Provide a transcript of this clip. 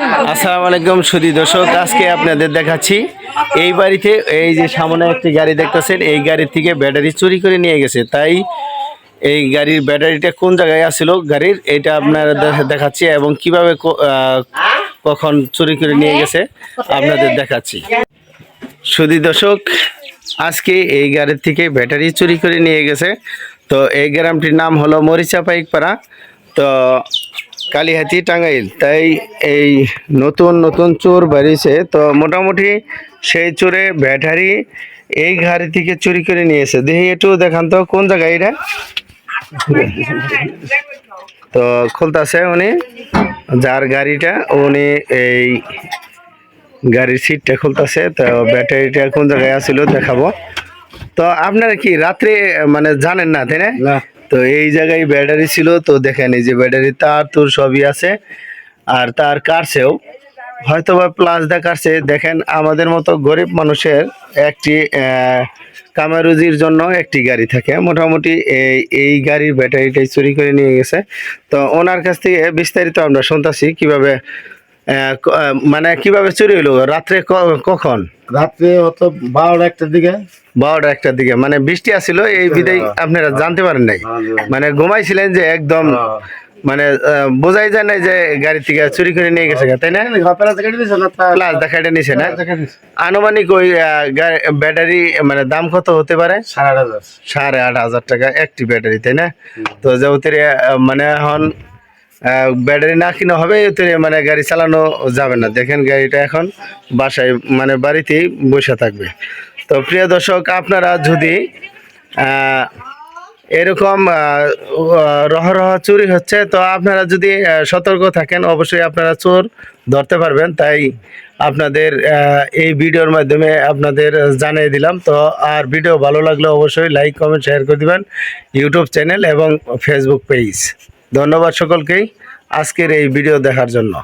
আসসালামু আলাইকুম সুদী দর্শক, আজকে আপনাদের দেখাচ্ছি এই বাড়িতে এই যে সামনে একটি গাড়ি দেখতেছেন, এই গাড়ি থেকে ব্যাটারি চুরি করে নিয়ে গেছে। তাই এই গাড়ির ব্যাটারিটা কোন জায়গায় আসছিল গাড়ির, এটা আপনারা দেখাচ্ছি এবং কীভাবে কখন চুরি করে নিয়ে গেছে আপনাদের দেখাচ্ছি। সুদী দর্শক, আজকে এই গাড়ির থেকে ব্যাটারি চুরি করে নিয়ে গেছে। তো এই গ্রামটির নাম হলো মরিচা পাইকপাড়া তো কালীহাতি টাঙ্গাইল। তাই এই নতুন নতুন চোর বেরিয়েছে তো মোটামুটি সেই চোরে ব্যাটারি এই গাড়ি থেকে চুরি করে নিয়েছে। দেখি একটু দেখান তো, কোন জায়গায় এটা? তো খুলতেছে উনি, যার গাড়িটা, উনি এই গাড়ির সিটটা খুলতেছে। তো ব্যাটারিটা কোন জায়গায় আছিল দেখাবো। তো আপনারা কি রাত্রে মানে জানেন না, তাই না। তো এই জায়গায় ব্যাটারি ছিল, তো দেখেন এই যে ব্যাটারি তার তোর সবই আছে, আর তার কাটছেও হয়তো বা প্লাস দা কাটছে। দেখেন আমাদের মতো গরিব মানুষের একটি কামারুজির জন্য একটি গাড়ি থাকে। মোটামুটি এই এই গাড়ির ব্যাটারিটাই চুরি করে নিয়ে গেছে। তো ওনার কাছ থেকে বিস্তারিত আমরা শুনতেছি কীভাবে মানে কীভাবে চুরি হলো রাত্রে কখন? রাত্রে হতো বারোটা একটার দিকে। বারোটা একটার দিকে। মানে বৃষ্টি আসছিল এই বিদায় আপনারা জানতে পারেন নাই। মানে ঘুমাইছিলেন যে একদম মানে আহ, বোঝাই যায় না যে গাড়ি থেকে চুরি করে নিয়ে গেছে তাই না? প্লাস দেখাটা নিছে না আনুমানিক ওই ব্যাটারি মানে দাম কত হতে পারে? সাড়ে আট হাজার। সাড়ে আট হাজার টাকা একটি ব্যাটারি তাই না? তো যেহেতু মানে এখন ব্যাটারি না কিনা হবে, এতে মানে গাড়ি চালানো যাবে না। দেখেন গাড়িটা এখন বাসায় মানে বাড়িতেই বসে থাকবে। তো প্রিয় দর্শক, আপনারা যদি এরকম রহ রহ চুরি হচ্ছে, তো আপনারা যদি সতর্ক থাকেন, অবশ্যই আপনারা চোর ধরতে পারবেন। তাই আপনাদের এই ভিডিওর মাধ্যমে আপনাদের জানিয়ে দিলাম। তো আর ভিডিও ভালো লাগলে অবশ্যই লাইক, কমেন্ট, শেয়ার করে দিবেন। ইউটিউব চ্যানেল এবং ফেসবুক পেজ। ধন্যবাদ সকলকেই আজকের এই ভিডিও দেখার জন্য।